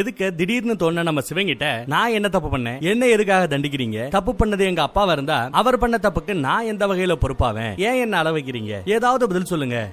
எதுக்கு திடீர்னு தோண நம்ம சிவங்கிட்ட நான் என்ன தப்பு பண்ணேன்? என்ன எதுக்காக தண்டிக்கிறீங்க? தப்பு பண்ணது எங்க அப்பாவா இருந்தா அவர் பண்ண தப்புக்கு நான் எந்த வகையில பொறுப்பாவேன்? ஏன் என்ன அளவைக்கிறீங்க? ஏதாவது பதில் சொல்லுங்க.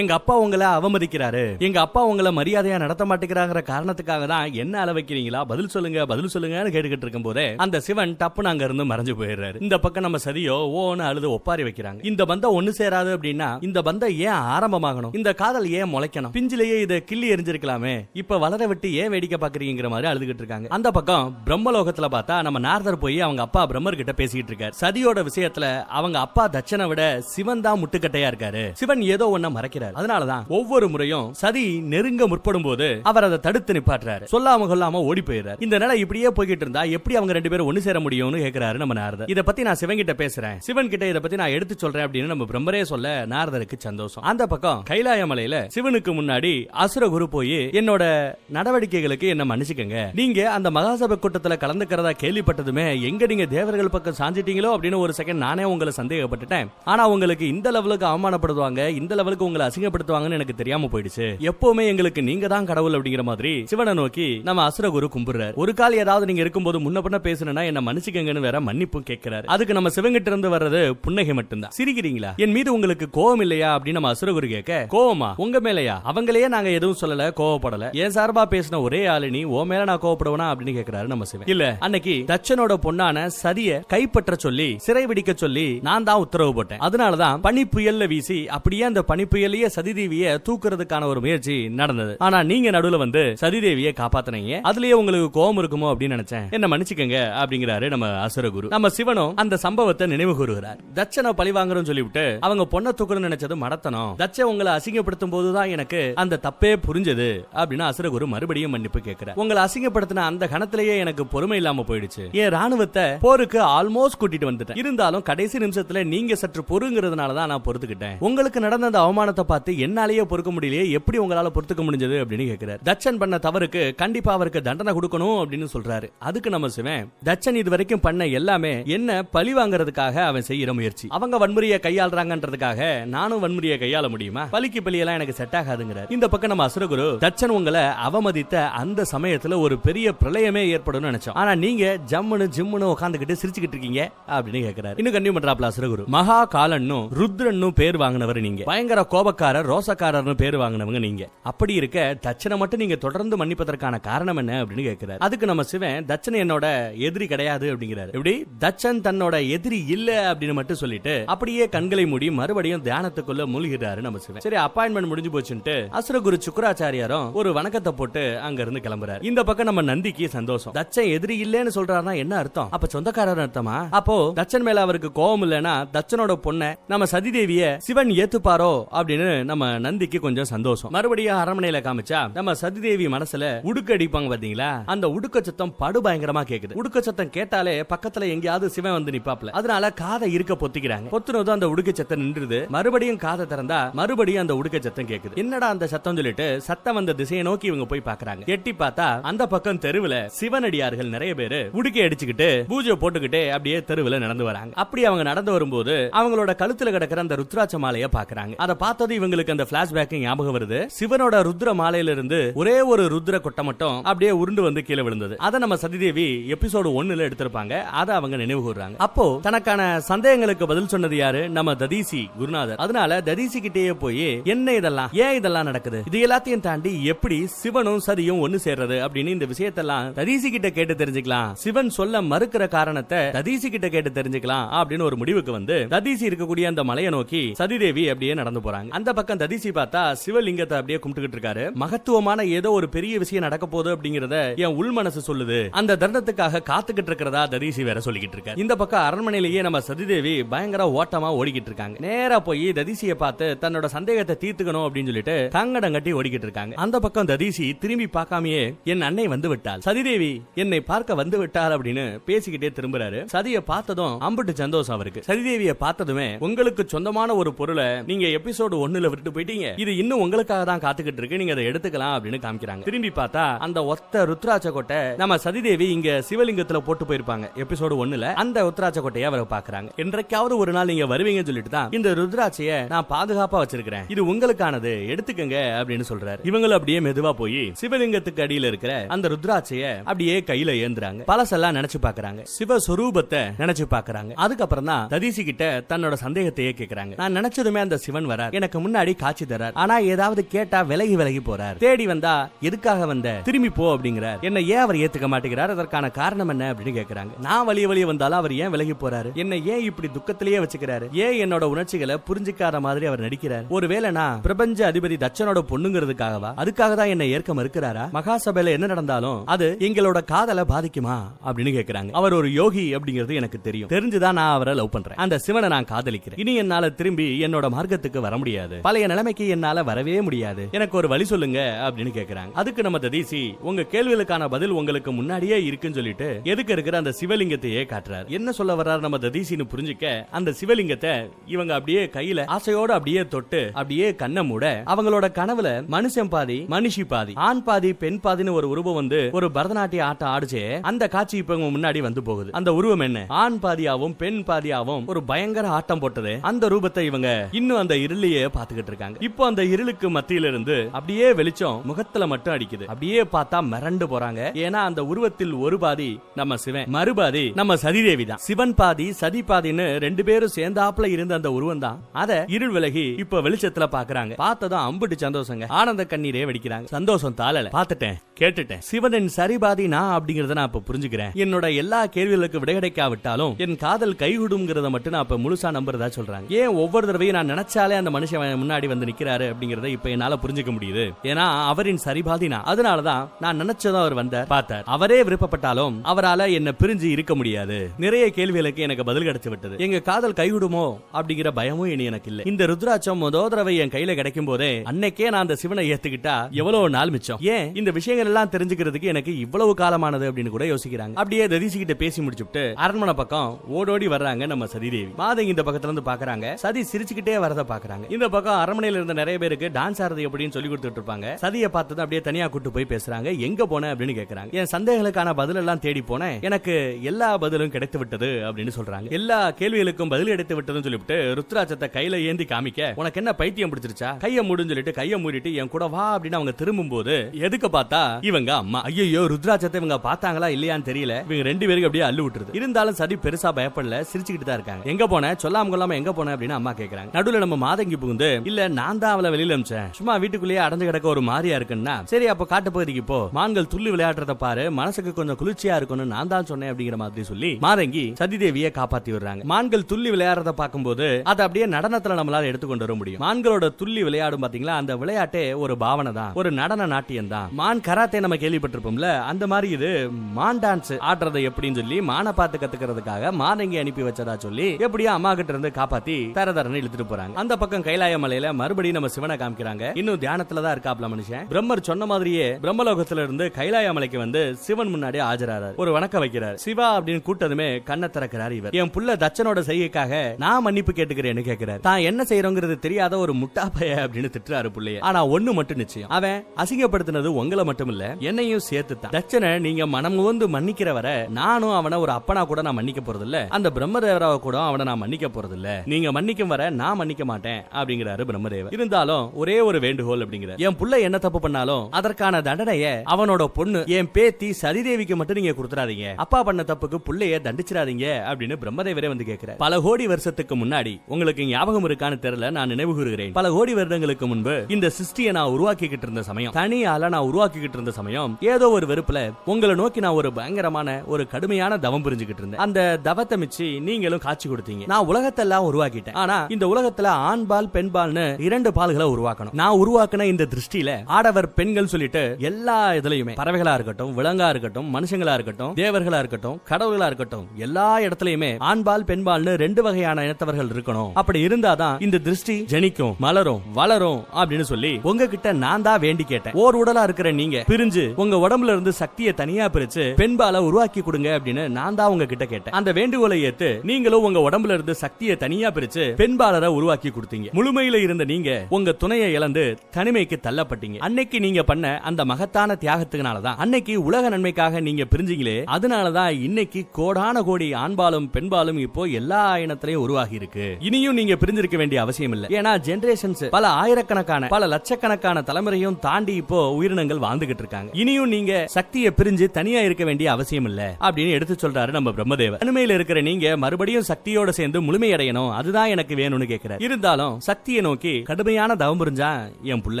எங்க அப்பா உங்களை அவமதிக்கிறாரு. எங்க அப்பா உங்களை மரியாதையா நடத்த மாட்டேங்கிறாங்கிற காரணத்துக்காக தான் என்ன அள வைக்கிறீங்களா? பதில் சொல்லுங்க பதில் சொல்லுங்கன்னு கேட்டுக்கிட்டு இருக்கும் போதே அந்த சிவன் டப்புன்னு அங்க இருந்து மறைஞ்சு போயிடுறாரு. இந்த பக்கம் நம்ம சதியோ ஓன்னு அழுது ஒப்பாரி வைக்கிறாங்க. இந்த பந்தம் ஒண்ணு சேராது அப்படின்னா இந்த பந்தம் ஏன் ஆரம்பமாகணும்? இந்த காதல் ஏன் முளைக்கணும்? பிஞ்சிலேயே இதை கிள்ளி எரிஞ்சிருக்கலாமே. இப்ப வளர விட்டு ஏன் வேடிக்கை பாக்குறீங்கிற மாதிரி அழுதுகிட்டு இருக்காங்க. அந்த பக்கம் பிரம்மலோகத்துல பார்த்தா நம்ம நார்தர் போய் அவங்க அப்பா பிரம்மர் கிட்ட பேசிக்கிட்டு இருக்காரு. சதியோட விஷயத்துல அவங்க அப்பா தட்சனை விட சிவன் தான் முட்டுக்கட்டையா இருக்காரு. சிவன் ஏதோ ஒன்ன மறைக்கிறார். அதனாலதான் ஒவ்வொரு முறையும் சதி நெருங்க முற்படும் போது அவர் அதை தடுத்து நிப்பாட்டுறாரு. சொல்லாம கொல்லாம ஓடி போயிடுறாரு. இந்த நிலை இப்படியே போய்கிட்டு இருந்தா எப்படி அவங்க ரெண்டு பேரும் ஒண்ணு சேர முடியும்னு கேக்குறாரு நம்ம நாரதர். இத பத்தி நான் சிவன் கிட்ட பேசுறேன். சிவன் கிட்ட இத பத்தி நான் எடுத்து சொல்றேன் அப்படின்னு நம்ம பிரம்மரே சொல்ல நாரதருக்கு சந்தோஷம். அந்த பக்கம் கைலாய மலையில சிவனுக்கு முன்னாடி அசுர குரு போய் என்னோட நடவடிக்கைகளுக்கு என்ன மன்னிச்சுக்கங்க. நீங்க அந்த மகாசபை கூட்டத்துல கலந்துக்கிறதா கேள்விப்பட்டதுமே எங்க நீங்க தேவர்கள் பக்கம் சாஞ்சிட்டீங்களோ? அப்படின்னு ஒரு செகண்ட் நானே உங்களை சந்தேகப்பட்டுட்டேன். ஆனா உங்களுக்கு இந்த லெவலுக்கு அவமானப்படுத்துவாங்க இந்த லெவலுக்கு உங்களை அசிங்கப்படுத்துவாங்கன்னு எனக்கு தெரியாம போயிடுச்சு. எப்பவுமே எங்களுக்கு நீங்க தான் கடவுள் அப்படிங்கிற மாதிரி சிவனை நோக்கி நம்ம அசுரகுரு கும்பிடுறாரு. ஒரு கால் ஏதாவது நீங்க இருக்கும்போது முன்ன பின்ன பேசணும்னா என்ன மன்னிச்சுக்கங்கன்னு வேற மன்னிப்பும் கேட்கிறாரு. அதுக்கு நம்ம சிவங்கிட்ட இருந்து வர்றது புன்னகை மட்டும்தான். சிரிக்கிறீங்களா? என் மீது உங்களுக்கு கோவம் இல்லையா அப்படின்னு நம்ம அசுரகுரு கேட்க கோவமா? உங்க மேலயா? அவங்களையே நாங்க எதுவும் சொல்லல கோவப்படல. என் சார்பா பேசின ஒரே ஆளு நீ ஓ மேல நான் கோவப்படுவனா? அப்படின்னு கேட்கிறாரு நம்ம சிவன். இல்ல அன்னைக்கு தச்சனோட பொண்ணான சதிய கைப்பற்ற சொல்லி சிறை விடிக்க சொல்லி நான் தான் உத்தரவு போட்டேன். அதனாலதான் பனி புயல்ல வீசி அப்படியே அந்த பனி புயலையும் பெரிய சதிதேவிய தூக்குறதுக்கான ஒரு முயற்சி நடந்தது. ஆனா நீங்க நடுவுல வந்து சதிதேவிய காப்பாத்தினீங்க. அதுலயே உங்களுக்கு கோபம் இருக்குமோ அப்படின்னு நினைச்சேன். என்ன மன்னிச்சுக்கங்க அப்படிங்கிறாரு நம்ம அசுரகுரு நம்ம சிவனும் அந்த சம்பவத்தை நினைவு கூறுகிறார். தட்சனை பழி வாங்குறோம் சொல்லிவிட்டு அவங்க பொண்ணை தூக்கணும்னு நினைச்சது மடத்தனம். தச்ச உங்களை அசிங்கப்படுத்தும் போதுதான் எனக்கு அந்த தப்பே புரிஞ்சது அப்படின்னு அசுரகுரு மறுபடியும் மன்னிப்பு கேட்கிறார். உங்களை அசிங்கப்படுத்தின அந்த கணத்திலேயே எனக்கு பொறுமை இல்லாம போயிடுச்சு. என் ராணுவத்தை போருக்கு ஆல்மோஸ்ட் கூட்டிட்டு வந்துட்டேன். இருந்தாலும் கடைசி நிமிஷத்துல நீங்க சற்று பொறுங்கிறதுனால தான் நான் பொறுத்துக்கிட்டேன். உங்களுக்கு நடந்த அந்த அவமானத்தை பார்த்து என்னாலேயே பொறுக்க முடியலையே எப்படி உங்களால பொறுத்துக்க முடிஞ்சது அப்படின்னு கேட்கிறார் தச்சன் பண்ண தவறுக்கு கண்டிப்பா அவருக்கு தண்டனை கொடுக்கணும் அப்படின்னு சொல்றாரு. அதுக்கு நம்ம சிவன் தச்சன் இது வரைக்கும் பண்ண எல்லாமே என்ன பழி வாங்குறதுக்காக அவன் செய்யற முயற்சி. அவங்க வன்முறையை கையாளுறாங்கன்றதுக்காக நானும் வன்முறையை கையாள முடியுமா? பலிக்கு பலியெல்லாம் எனக்கு செட் ஆகாதுங்கிறார். இந்த பக்கம் நம்ம அசுரகுரு தச்சன் உங்களை அவமதித்த அந்த சமயத்துல ஒரு பெரிய பிரளயமே ஏற்படும் நினைச்சோம். ஆனா நீங்க ஜம்முன்னு ஜிம்முன்னு உட்காந்துக்கிட்டு சிரிச்சுக்கிட்டு இருக்கீங்க அப்படின்னு கேட்கிறாரு இன்னும் கண்டிப்பா பண்றாப்ல அசுரகுரு. மகா காலன்னும் ருத்ரன்னும் பேர் வாங்கினவர் நீங்க. பயங்கர கோபக்காரர் ரோசக்காரர்னு பேர் வாங்கினவங்க நீங்க. அப்படி இருக்க தச்சனை மட்டும் நீங்க தொடர்ந்து மன்னிப்பதற்கான காரணம் என்ன அப்படின்னு கேக்குறாரு. அதுக்கு நம்ம சிவன் தச்சனை என்னோட எதிரி கிடையாது அப்படிங்கிறாரு. எப்படி? தச்சன் தன்னோட எதிரி இல்ல அப்படின்னு மட்டும் சொல்லிட்டு அப்படியே கண்களை மூடி மறுபடியும் தியானத்துக்குள்ள மூழ்கிறாரு நம்ம சிவன். சரி அப்பாயின்மெண்ட் முடிஞ்சு போச்சுன்ட்டு அசுரகுரு சுக்கராச்சாரியாரும் ஒரு வணக்கத்தை போட்டு அங்க இருந்து கிளம்புறாரு. இந்த பக்கம் நம்ம நந்திக்கு சந்தோஷம். தச்சன் எதிரி இல்லைன்னு சொல்றாருன்னா என்ன அர்த்தம்? அப்ப சொந்தக்காரர் அர்த்தமா? அப்போ தச்சன் மேல அவருக்கு கோபம் இல்லைன்னா தச்சனோட பொண்ணை நம்ம சதிதேவிய சிவன் ஏத்துப்பாரோ அப்படின்னு நம்ம நந்திக்கு கொஞ்சம் சந்தோஷம். மறுபடியும் அரண்மனையில காமிச்சா நம்ம சதிதேவி மனசுல உடுக்கு அடிப்பாங்க பாத்தீங்களா? அந்த உடுக்க சத்தம் படு பயங்கரமா கேக்குது. உடுக்க சத்தம் கேட்டாலே பக்கத்துல எங்கேயாவது சிவன் வந்து நிப்பாப்ல அதனால காதை இருக்க பொத்திக்கிறாங்க. பொத்துனதும் அந்த உடுக்க சத்தம் நின்றுது. மறுபடியும் காதை திறந்தா மறுபடியும் அந்த உடுக்க சத்தம் கேக்குது. என்னடா அந்த சத்தம் சொல்லிட்டு சத்தம் வந்த திசையை நோக்கி இவங்க போய் பாக்குறாங்க. எட்டி பார்த்தா அந்த பக்கம் தெருவுல சிவனடியார்கள் நிறைய பேரு உடுக்கை அடிச்சுக்கிட்டு பூஜை போட்டுக்கிட்டே அப்படியே தெருவுல நடந்து வராங்க. அப்படி அவங்க நடந்து வரும்போது அவங்களோட கழுத்துல கிடக்கிற அந்த ருத்ராட்ச மாலையை பாக்குறாங்க. அதை பார்த்தது இவங்களுக்கு அந்த பிளாஷ்பேக் ஞாபகம் வருது. சிவனோட ருத்ர மாலையில இருந்து ஒரே ஒரு ருத்ர கொட்டை மட்டும் அப்படியே உருண்டு வந்து கீழே விழுந்தது. அதை நம்ம சதிதேவி எபிசோடு ஒன்னுல எடுத்திருப்பாங்க. அதை அவங்க நினைவு கூறுறாங்க அப்போ தனக்கான சந்தேகங்களுக்கு பதில் சொன்னது யாரு? நம்ம ததீசி குருநாதர். அதனால ததீசி கிட்டேயே போய் என்ன இதெல்லாம்? ஏன் இதெல்லாம் நடக்குது? இது எல்லாத்தையும் தாண்டி எப்படி சிவனும் சதியும் ஒன்னு சேர்றது? அப்படின்னு இந்த விஷயத்தெல்லாம் ததீசி கிட்ட கேட்டு தெரிஞ்சுக்கலாம். சிவன் சொல்ல மறுக்கிற காரணத்தை ததீசி கிட்ட கேட்டு தெரிஞ்சுக்கலாம் அப்படின்னு ஒரு முடிவுக்கு வந்து ததீசி இருக்கக்கூடிய அந்த மலையை நோக்கி சதிதேவி அப்படியே நடந்து போறாங்க. அந்த பக்கம் ததீசி பார்த்தா சிவலிங்கத்தை அப்படியே கும்பிட்டுக்கிட்டு இருக்காரு. மகத்துவமான ஏதோ ஒரு பெரிய விஷயம் நடக்க போகுது அப்படிங்கறத என் உள் மனசு சொல்லுது. அந்த தர்ணத்துக்காக காத்துக்கிட்டு இருக்கிறதா ததீசி வேற சொல்லிக்கிட்டு இருக்காரு. இந்த பக்கம் அரண்மனையிலேயே நம்ம சதிதேவி பயங்கர ஓட்டமா ஓடிக்கிட்டு இருக்காங்க. நேரா போய் ததீசியை பார்த்து தன்னோட சந்தேகத்தை தீர்த்துக்கணும் அப்படின்னு சொல்லிட்டு தங்கடம் கட்டி ஓடிக்கிட்டு இருக்காங்க. அந்த பக்கம் ததீசி திரும்பி பார்க்காமயே என் அன்னை வந்து விட்டாள். சதிதேவி என்னை பார்க்க வந்து விட்டாள் அப்படின்னு பேசிக்கிட்டே திரும்புறாரு. சதியை பார்த்ததும் அம்புட்டு சந்தோஷம் அவருக்கு. சதிதேவியை பார்த்ததுமே உங்களுக்கு சொந்தமான ஒரு பொருளை நீங்க எபிசோடு மண்ணுல விட்டுட்டு போயிட்டீங்க. இது இன்னும் உங்களுக்காக தான் காத்துக்கிட்டு இருக்கு. நீங்க அதை எடுத்துக்கலாம் அப்படின்னு காமிக்கிறாங்க. திரும்பி பார்த்தா அந்த ஒத்த ருத்ராட்ச கொட்டை நம்ம சதிதேவி இங்க சிவலிங்கத்துல போட்டு போயிருப்பாங்க. எபிசோடு ஒண்ணுல. அந்த ருத்ராட்ச கொட்டையை அவரை பாக்குறாங்க என்றைக்காவது ஒரு நாள் நீங்க வருவீங்கன்னு சொல்லிட்டு தான் இந்த ருத்ராட்சைய நான் பாதுகாப்பா வச்சிருக்கிறேன். இது உங்களுக்கானது. எடுத்துக்கங்க அப்படின்னு சொல்றாரு. இவங்களும் அப்படியே மெதுவா போய் சிவலிங்கத்துக்கு அடியில இருக்கிற அந்த ருத்ராட்சைய அப்படியே கையில ஏந்துறாங்க. பழசெல்லாம் நினைச்சு பாக்குறாங்க சிவஸ்வரூபத்தை நினைச்சு பாக்குறாங்க அதுக்கப்புறம் தான் ததிசி கிட்ட தன்னோட சந்தேகத்தையே கேக்குறாங்க. நான் நினைச்சதுமே அந்த சிவன் வரார். எனக்கு முன்னாடி காட்சி தரார். ஆனா ஏதாவது கேட்டா விலகி விலகி போறார். தேடி வந்தா எதுக்காக வந்த? திரும்பி போ அப்படிங்கிறார். என்ன ஏன் அவர் ஏத்துக்க மாட்டேங்கிறார்? அதற்கான காரணம் என்ன? அப்படின்னு கேக்குறாங்க. நான் வழிய வழிய வந்தாலும் அவர் ஏன் விலகி போறாரு? என்ன ஏன் இப்படி துக்கத்திலேயே வச்சுக்கிறாரு? ஏன் என்னோட உணர்ச்சிகளை புரிஞ்சுக்காத மாதிரி அவர் நடிக்கிறார்? ஒருவேளை நான் பிரபஞ்ச அதிபதி தச்சனோட பொண்ணுங்கிறதுக்காகவா? அதுக்காக தான் என்ன ஏற்க மறுக்கிறாரா? மகாசபையில என்ன நடந்தாலும் அது எங்களோட காதலை பாதிக்குமா? அப்படின்னு கேக்குறாங்க. அவர் ஒரு யோகி அப்படிங்கிறது எனக்கு தெரியும். தெரிஞ்சுதான் நான் அவரை லவ் பண்றேன். அந்த சிவனை நான் காதலிக்கிறேன். இனி என்னால திரும்பி என்னோட மார்க்கத்துக்கு வர முடியாது. பழைய நிலைமைக்கு என்னால வரவே முடியாது. எனக்கு ஒரு வழி சொல்லுங்க அப்படின்னு கேக்குறாங்க. அதுக்கு நம்ம ததீசி உங்க கேள்விகளுக்கான பதில் உங்களுக்கு முன்னாடியே இருக்குன்னு சொல்லிட்டு எதுக்கு இருக்கிற அந்த சிவலிங்கத்தையே காட்டுறாரு. என்ன சொல்ல வர்றாரு நம்ம ததீசின்னு புரிஞ்சுக்க அந்த சிவலிங்கத்தை இவங்க அப்படியே கையில ஆசையோட அப்படியே தொட்டு அப்படியே கண்ணை மூட அவங்களோட கனவுல மனுஷன் பாதி மனுஷி பாதி ஆண் பாதி பெண் பாதின்னு ஒரு உருவம் வந்து ஒரு பரதநாட்டிய ஆட்டம் ஆடிச்சே அந்த காட்சி இப்ப முன்னாடி வந்து போகுது. அந்த உருவம் என்ன? ஆண் பாதியாவும் பெண் பாதியாவும் ஒரு பயங்கர ஆட்டம் போட்டது அந்த ரூபத்தை இவங்க இன்னும் அந்த இருளையே பாத்துக்கிட்டு இருக்காங்க இப்போ அந்த இருளுக்கு மத்தியில இருந்து அப்படியே வெளிச்சம் முகத்துல மட்டும் அடிக்குது. அப்படியே பார்த்தா மிரண்டு போறாங்க. ஏன்னா அந்த உருவத்தில் ஒரு பாதி நம்ம சிவன் மறுபாதி நம்ம சதிதேவி தான் சிவன் பாதி சதி பாதின்னு ரெண்டு பேரும் சேர்ந்தாப்புல இருந்த அந்த உருவம் தான் அத இருள் விலகி இப்ப வெளிச்சத்துல பாக்குறாங்க. பார்த்ததும் அம்புட்டு சந்தோஷங்க. ஆனந்த கண்ணீரே வெடிக்கிறாங்க. சந்தோஷம் தாளல பாத்துட்டேன் கேட்டுட்டேன். சிவனின் சரிபாதி நான் அப்படிங்கறத நான் இப்ப புரிஞ்சுக்கிறேன். என்னோட எல்லா கேள்விகளுக்கு விடை கிடைக்காவிட்டாலும் என் காதல் கைகூடுங்கிறத மட்டும் நான் இப்ப முழுசா நம்புறதா சொல்றாங்க. ஏன் ஒவ்வொரு தடவையும் நான் நினைச்சாலே அந்த மனுஷன் முன்னாடி வந்து நிக்கிறாரு அப்படிங்கறத இப்ப என்னால புரிஞ்சுக்க முடியுது. ஏன்னா அவரின் சரிபாதி நான். நான் நினைச்சதும் அவர் வந்தார் பார்த்தார். அவரே விருப்பப்பட்டாலும் அவரால என்ன பிரிஞ்சு இருக்க முடியாது. நிறைய கேள்விகளுக்கு எனக்கு பதில் கிடைச்சு விட்டது எங்க காதல் கைவிடுமோ அப்படிங்கிற பயமும் இனி எனக்கு இல்ல. இந்த ருத்ராட்சம் முதல் தடவை என் கையில கிடைக்கும் போதே அன்னைக்கே நான் அந்த சிவனை ஏத்துக்கிட்டா எவ்வளவு நாள் மிச்சம்? ஏன்? இந்த விஷயங்கள் எல்லாம் தெரிஞ்சுக்கிறதுக்கு எனக்கு இவ்வளவு காலமானது அப்படின்னு கூட யோசிக்கிறாங்க. அப்படியே ததிசி கிட்ட பேசி முடிச்சுட்டு அரண்மனை பக்கம் ஓடோடி வர்றாங்க நம்ம சதிதேவி. மாதங்கி இந்த பக்கத்துல இருந்து பாக்குறாங்க. சதி சிரிச்சுக்கிட்டே வரத பாக்குறாங்க. இந்த பக்கம் அரண்மனையில் இருந்த நிறைய பேருக்கு டான்ஸ் ஆடுறது எப்படின்னு சொல்லி கொடுத்துட்டு இருப்பாங்க. சதியை பார்த்தது அப்படியே தனியா கூட்டு போய் பேசுறாங்க. எங்க போன அப்படின்னு கேக்குறாங்க. என் சந்தேகங்களுக்கான பதில் எல்லாம் தேடி போனேன் எனக்கு எல்லா பதிலும் கிடைத்து விட்டது அப்படின்னு சொல்றாங்க. எல்லா கேள்விகளுக்கும் பதில் கிடைத்து விட்டதுன்னு சொல்லிவிட்டு ருத்ராட்சத்தை கையில ஏந்தி காமிக்க உனக்கு என்ன பைத்தியம் பிடிச்சிருச்சா? கைய மூடுன்னு சொல்லிட்டு கைய மூடிட்டு என் கூட வா அப்படின்னு அவங்க திரும்பும் போது எதுக்கு பார்த்தா இவங்க அம்மா. ஐயோ ருத்ராட்சத்தை இவங்க பார்த்தாங்களா இல்லையான்னு தெரியல. இவங்க ரெண்டு பேருக்கு அப்படியே அள்ளு விட்டுருது. இருந்தாலும் சரி பெருசா பயப்படல சிரிச்சுக்கிட்டு தான் இருக்காங்க. எங்க போன? சொல்லாம கொள்ளாம எங்க போன? அப்படின்னு அம்மா கேக்குறாங்க. நடுவுல நம்ம மாதங்கி புகுந்து இல்ல நான் தான் அவளை வெளியில அமிச்சேன் சும்மா வீட்டுக்குள்ளேயே அடைஞ்சு கிடக்க ஒரு மாதிரியா இருக்குன்னா சரி அப்ப காட்டு பகுதிக்கு போ. மான்கள் துள்ளி விளையாடுறத பாரு. மனசுக்கு கொஞ்சம் குளிர்ச்சியா இருக்கும்னு நான் தான் சொன்னேன் அப்படிங்கிற மாதிரி சொல்லி மாதங்கி சதிதேவியை காப்பாத்தி விடுறாங்க. மான்கள் துள்ளி விளையாடுறத பார்க்கும்போது அதை அப்படியே நடனத்துல நம்மளால எடுத்துக்கொண்டு வர முடியும். மான்களோட துள்ளி விளையாடும் பாத்தீங்களா? அந்த விளையாட்டே ஒரு பாவனை தான். ஒரு நடன நாட்டியம் தான். மான் கராத்தே நம்ம கேள்விப்பட்டிருப்போம்ல? அந்த மாதிரி இது மான் டான்ஸ் ஆடுறதை எப்படின்னு சொல்லி மானை பார்த்து கத்துக்கிறதுக்காக மாதங்கி அனுப்பி வச்சதா சொல்லி எப்படியோ அம்மா கிட்ட இருந்து காப்பாத்தி தர தரன்னு இழுத்துட்டு போறாங்க. அந்த பக்கம் கைலாய மலையில மறுபடியும் நம்ம சிவனை காமிக்கிறாங்க. இன்னும் தியானத்துல தான் இருக்காப்ல மனுஷன். பிரம்மர் சொன்ன மாதிரியே பிரம்மலோகத்துல இருந்து கைலாய மலைக்கு வந்து சிவன் முன்னாடி ஆஜராறார். ஒரு வணக்கம் வைக்கிறார். சிவா அப்படின்னு கூட்டதுமே கண்ணை திறக்கிறார் இவர். என் புள்ள தச்சனோட செய்கைக்காக நான் மன்னிப்பு கேட்டுக்கிறேன்னு கேட்கிறார் தான் என்ன செய்யறோங்கிறது தெரியாத ஒரு முட்டா பைய அப்படின்னு திட்டுறாரு புள்ளைய. ஆனா ஒண்ணு மட்டும் நிச்சயம். அவன் அசிங்கப்படுத்தினது உங்களை மட்டும் இல்ல என்னையும் சேர்த்து தான் தச்சனை நீங்க மனம் வந்து மன்னிக்கிற வரை நானும் அவனை ஒரு அப்பனா கூட நான் மன்னிக்க போறது இல்ல அந்த பிரம்மதேவராவை கூட அவனை நான் மன்னிக்க போறது இல்ல நீங்க மன்னிக்கும் வர நான் மன்னிக்க மாட்டேன் அப்படிங்கிறாரு பிரம்மதேவர். இருந்தாலும் ஒரே ஒரு வேண்டுகோள் அப்படிங்கிற என் புள்ள என்ன தப்பு பண்ணாலும் அதற்கான தண்டனைய அவனோட பொண்ணு என் பேத்தி சதிதேவிக்கு மட்டும் நீங்க கொடுத்துறாதீங்க. அப்பா பண்ண தப்புக்கு புள்ளைய தண்டிச்சிடாதீங்க அப்படின்னு பிரம்மதேவரே வந்து கேட்கிறார் பல கோடி வருஷத்துக்கு முன்னாடி உங்களுக்கு ஞாபகம் இருக்கான்னு தெரியல நான் நினைவு கூறுகிறேன். பல கோடி வருடங்களுக்கு முன்பு இந்த சிருஷ்டியை நான் உருவாக்கிக்கிட்டு இருந்த சமயம் தனியால நான் உருவாக்கிக்கிட்டு இருந்த சமயம் ஏதோ ஒரு வெறுப்புல உங்களை நோக்கி நான் ஒரு பயங்கரமான ஒரு கடுமையான தவம் புரிஞ்சுக்கிட்டு இருந்தேன். அந்த தவத்தை மிச்சு நீங்களும் காட்சி கொடுத்தீங்க. நான் உலகத்தெல்லாம் உருவாக்கிட்டேன். ஆனா இந்த உலகத்துல ஆண்பால் பெண் பெண்பால்னு இரண்டு பால்களை உருவாக்கணும். நான் உருவாக்கின இந்த திருஷ்டியில ஆடவர் பெண்கள் சொல்லிட்டு எல்லா இதுலயுமே பறவைகளா இருக்கட்டும் விலங்கா இருக்கட்டும் மனுஷங்களா இருக்கட்டும் தேவர்களா இருக்கட்டும் கடவுள்களா இருக்கட்டும் எல்லா இடத்துலயுமே ஆண்பால் பெண்பால்னு ரெண்டு வகையான இனத்தவர்கள் இருக்கணும். அப்படி இருந்தாதான் இந்த திருஷ்டி ஜனிக்கும் மலரும் வளரும் அப்படின்னு சொல்லி உங்ககிட்ட நான் தான் வேண்டி கேட்டேன். ஓர் உடலா இருக்கிற நீங்க பிரிஞ்சு உங்க உடம்புல இருந்து சக்தியை தனியா பிரிச்சு பெண்பால உருவாக்கி கொடுங்க அப்படின்னு நான் தான் உங்ககிட்ட கேட்டேன். அந்த வேண்டுகோளை ஏத்து நீங்களும் உங்க உடம்புல இருந்து சக்தியை தனியா பிரிச்சு பெண்பாலரை உருவாக்கி கொடுத்தீங்க. முழுமை தனிமையில இருந்த நீங்க உங்க துணையை இழந்து தனிமைக்கு தள்ளப்பட்டீங்க. அன்னைக்கு நீங்க பண்ண அந்த மகத்தான தியாகத்துக்குனாலதான் அன்னைக்கு உலக நன்மைக்காக நீங்க பிரிஞ்சீங்களே அதனாலதான் இன்னைக்கு கோடான கோடி ஆண்பாலும் பெண்பாலும் இப்போ எல்லா இனத்திலையும் உருவாகி இருக்கு இனியும் நீங்க பிரிஞ்சிருக்க வேண்டிய அவசியம் இல்லை ஏன்னா ஜெனரேஷன்ஸ் பல ஆயிரக்கணக்கான பல லட்சக்கணக்கான தலைமுறையும் தாண்டி இப்போ உயிரினங்கள் வாழ்ந்துகிட்டு இருக்காங்க. இனியும் நீங்க சக்தியை பிரிஞ்சு தனியா இருக்க வேண்டிய அவசியம் இல்ல அப்படின்னு எடுத்து சொல்றாரு நம்ம பிரம்மதேவர். தனிமையில இருக்கிற நீங்க மறுபடியும் சக்தியோட சேர்ந்து முழுமையடையணும் அதுதான் எனக்கு வேணும்னு கேக்குறாரு. இருந்தாலும் சக்தி சக்தியை நோக்கி கடுமையான தவம் புரிஞ்சா என் புள்ள.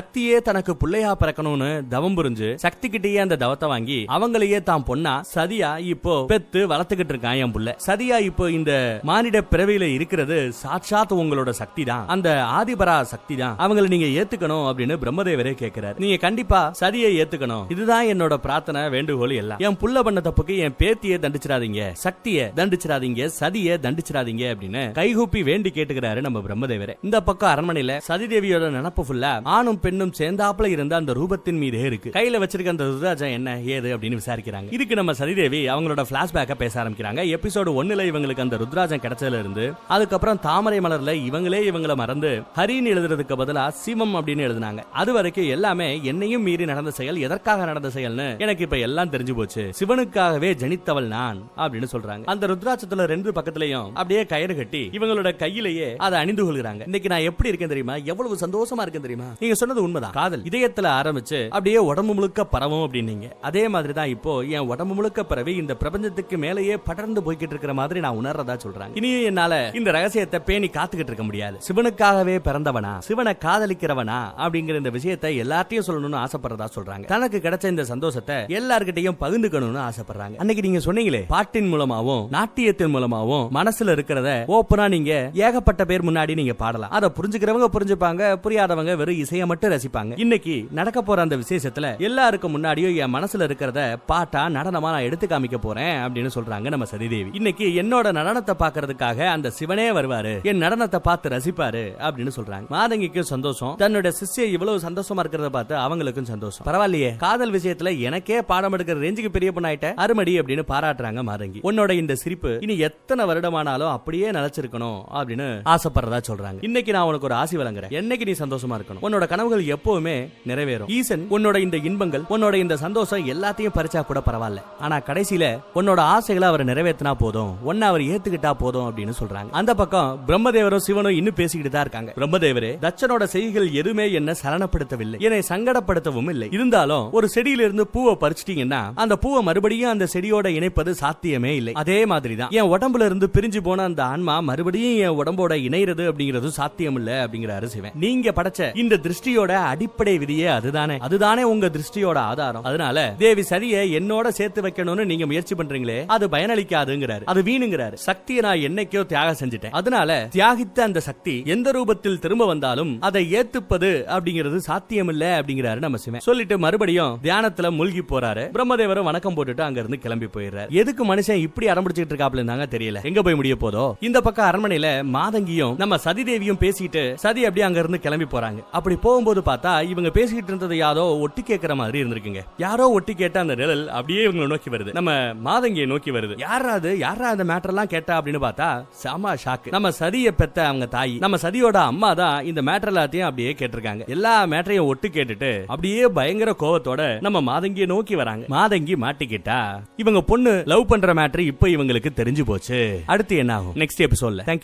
சக்தியே தனக்கு பிள்ளையா பிறக்கணும்னு தவம் புரிஞ்சு சக்தி கிட்டேயே அந்த தவத்தை வாங்கி அவங்களையே தான் பொண்ணா சதியா இப்போ பெத்து வளர்த்துக்கிட்டு இருக்கான் என் புள்ள. சதியா இப்போ இந்த மானிட பிறவியில இருக்கிறது சாட்சாத் உங்களோட சக்தி தான் அந்த ஆதிபரா சக்தி தான் அவங்களை நீங்க ஏத்துக்கணும் அப்படின்னு பிரம்மதேவரே கேக்குறாரு. நீங்க கண்டிப்பா சதியை ஏத்துக்கணும். இதுதான் என்னோட பிரார்த்தனை வேண்டுகோள் எல்லாம். என் புள்ள பண்ண தப்புக்கு என் பேத்தியை தண்டிச்சிடாதீங்க. சக்தியை தண்டிச்சிடாதீங்க சதியை தண்டிச்சிடாதீங்க அப்படின்னு கைகூப்பி வேண்டி கேட்டுக்கிறாரு நம்ம பிரம்மதேவரே. இந்த பக்கம் அரண்மனையில சதிதேவியோட நினப்பு ஃபுல்லா ஆணும் பெண்ணும் சேர்ந்தாப்புல இருந்த அந்த ரூபத்தின் மீதே இருக்கு. கையில வச்சிருக்க அந்த ருத்ராஜா என்ன ஏது அப்படின்னு விசாரிக்கிறாங்க. இதுக்கு நம்ம சதிதேவி அவங்களோட பிளாஷ்பேக்க பேச ஆரம்பிக்கிறாங்க. எபிசோடு ஒண்ணுல இவங்களுக்கு அந்த ருத்ராஜன் கிடைச்சதுல இருந்து அதுக்கப்புறம் தாமரை மலர்ல இவங்களே இவங்கள மறந்து ஹரின்னு எழுதுறதுக்கு பதிலா சிவம் அப்படின்னு எழுதினாங்க. அது வரைக்கும் எல்லாமே என்னையும் மீறி நடந்த செயல் எதற்காக நடந்த செயல்னு எனக்கு இப்ப எல்லாம் தெரிஞ்சு போச்சு. சிவனுக்காகவே ஜனித்தவள் நான் அப்படின்னு சொல்றாங்க. அந்த ருத்ராட்சத்துல ரெண்டு பக்கத்துலயும் அப்படியே கயிறு கட்டி இவங்களோட கையிலேயே அதை அணிந்து கொள்கிறாங்க. இன்னைக்கு நான் எப்படி இருக்கேன் தெரியுமா? எவ்வளவு சந்தோஷமா இருக்கேன் தெரியுமா? நீங்க சொன்னது உண்மைதான். காதல். இதயத்துல ஆரம்பிச்சு அப்படியே உடம்பு முழுக்க பரவும் அப்படின்னீங்க. அதே மாதிரி தான் இப்போ என் உடம்பு முழுக்க பரவி இந்த பிரபஞ்சத்துக்கு மேலேயே படர்ந்து போய்கிட்டு இருக்கிற மாதிரி நான் உணர்றதா சொல்றேன் இனியும் என்னால இந்த ரகசியத்தை பேணி காத்துக்கிட்டு இருக்க முடியாது. சிவனுக்காகவே பிறந்தவனா சிவனை காதலிக்கிறவனா அப்படிங்கிற இந்த விஷயத்தை எல்லார்ட்டையும் சொல்லணும்னு ஆசைப்படுறதா சொல்றாங்க. தனக்கு கிடைச்ச இந்த சந்தோஷத்தை எல்லார்கிட்டையும் பகிர்ந்துக்கணும்னு ஆசைப்படுறாங்க. அன்னைக்கு நீங்க சொன்னீங்களே பாட்டின் மூலமாவும் நாட்டியத்தின் மூலமாவும் மனசுல இருக்கிறத ஓப்பனா நீங்க ஏகப்பட்ட பேர் முன்னாடி நீங்க பாடலாம். அதை புரிஞ்சுக்கிறவங்க புரிஞ்சுப்பாங்க புரியாதவங்க வெறும் இசையை மட்டும் ரசிப்பாங்க. இன்னைக்கு நடக்க போற அந்த விசேஷத்துல எல்லாருக்கும் முன்னாடியும் என் மனசுல இருக்கிறத பாட்டா நடனமா நான் எடுத்து காமிக்க போறேன் அப்படின்னு சொல்றாங்க நம்ம சதிதேவி. இன்னைக்கு என்னோட நடனத்தை பாக்குறதுக்காக அந்த சிவனே வருவாரு. என் நடனத்தை பார்த்து ரசிப்பாரு அப்படின்னு சொல்றாங்க. மாதங்கிக்கு சந்தோஷம். தன்னோட சிஷ்ய இவ்வளவு சந்தோஷமா இருக்கிறத பார்த்து அவங்களுக்கும் சந்தோஷம். பரவாயில்லையே காதல் விஷயத்துல எனக்கே பாடம் எடுக்கிற ரேஞ்சுக்கு பெரிய பொண்ணாயிட்ட? அருமடி அப்படின்னு பாராட்டுறாங்க மாதங்கி. உன்னோட இந்த சிரிப்பு இனி எத்தனை வருடமானாலும் அப்படியே நிலைச்சிருக்கணும் அப்படின்னு ஆசைப்படுறதா சொல்றாங்க. இன்னைக்கு நான் உனக்கு ஒரு ஆசி வழங்குறேன். என்னைக்கு நீ சந்தோஷமா இருக்கணும்? உன்னோட கனவுகள் எப்பவுமே நிறைவேறும். ஈசன் உன்னோட இந்த இன்பங்கள் உன்னோட இந்த சந்தோஷம் எல்லாத்தையும் பறிச்சா கூட பரவாயில்ல. ஆனா கடைசியில உன்னோட ஆசைகளை அவர் நிறைவேற்றினா போதும். ஒன்னு அவர் ஏத்துக்கிட்டா போதும் அப்படின்னு சொல்றாங்க. அந்த பக்கம் பிரம்மதேவரும் சிவனும் இன்னும் பேசிக்கிட்டு தான் இருக்காங்க. பிரம்மதேவரே தச்சனோட செய்திகள் எதுவுமே என்ன சலனப்படுத்தவில்லை. என்னை சங்கடப்படுத்தவும் இல்லை. இருந்தாலும் ஒரு செடியில இருந்து பூவை பறிச்சிட்டீங்கன்னா அந்த பூவை மறுபடியும் அந்த செடியோட இணைப்பது சாத்தியமே இல்லை. அதே மாதிரி தான் என் உடம்புல இருந்து பிரிஞ்சு போன அந்த ஆன்மா மறுபடியும் என் உடம்போட இணைறது அப்படிங்கிறது சாத்தியம் இல்லை அப்படிங்கிறாரு சிவன். நீங்க படைச்ச இந்த திருஷ்டியோட அடிப்படை விதியே அதுதானே. அதுதானே உங்க திருஷ்டியோட ஆதாரம். அதனால தேவி சரியை என்னோட சேர்த்து வைக்கணும்னு நீங்க முயற்சி பண்றீங்களே அது பயனளிக்காதுங்கிறாரு. அது வீணுங்கிறாரு. சக்தியை நான் என்னைக்கோ தியாகம் செஞ்சுட்டேன். அதனால தியாகித்த அந்த சக்தி எந்த ரூபத்தில் திரும்ப வந்தாலும் அதை ஏத்துப்பது அப்படிங்கிறது சாத்தியம் இல்ல அப்படிங்கிறாரு நம்ம சிவன். சொல்லிட்டு மறுபடியும் தியானத்துல மூழ்கி போறாரு. பிரம்மதேவரும் வணக்கம் போட்டுட்டு அங்க இருந்து கிளம்பி போயிடுறாரு. எதுக்கு மனுஷன் இப்படி அரம்பிடிச்சிட்டு இருக்காப்ல தெரியல. எங்க போய் முடிய போதோ? இந்த பக்கம் அரண்மனையில மாதங்கியும் நம்ம சதிதேவியும் பேசிட்டு சதி அப்படியே அங்க இருந்து கிளம்பி போறாங்க. அப்படி போகும்போது பார்த்தா இவங்க பேசிக்கிட்டு இருந்தது யாரோ ஒட்டி கேட்கற மாதிரி இருந்திருக்குங்க. யாரோ ஒட்டி கேட்ட அந்த நிழல் அப்படியே இவங்களை நோக்கி வருது. நம்ம மாதங்கியை நோக்கி வருது. யாரா அது? யாரா அந்த மேட்டர் எல்லாம் கேட்டா அப்படின்னு பார்த்தா சாமா ஷாக்கு நம்ம சதியை பெத்த அவங்க தாய் நம்ம சதியோட அம்மா தான் இந்த மேட்டர் எல்லாத்தையும் அப்படியே கேட்டிருக்காங்க. எல்லா மேட்டரையும் ஒட்டு கேட்டுட்டு அப்படியே பயங்கர கோவத்தோட நம்ம மாதங்கியை நோக்கி வராங்க. மாதங்கி மாட்டிக்கிட்டா? இவங்க பொண்ணு லவ் பண்ற மேட்டர் இப்ப இவங்களுக்கு தெரிஞ்சு போச்சு. அடுத்து என்ன ஆகும்? நெக்ஸ்ட் எபிசோட்ல தேங்க்யூ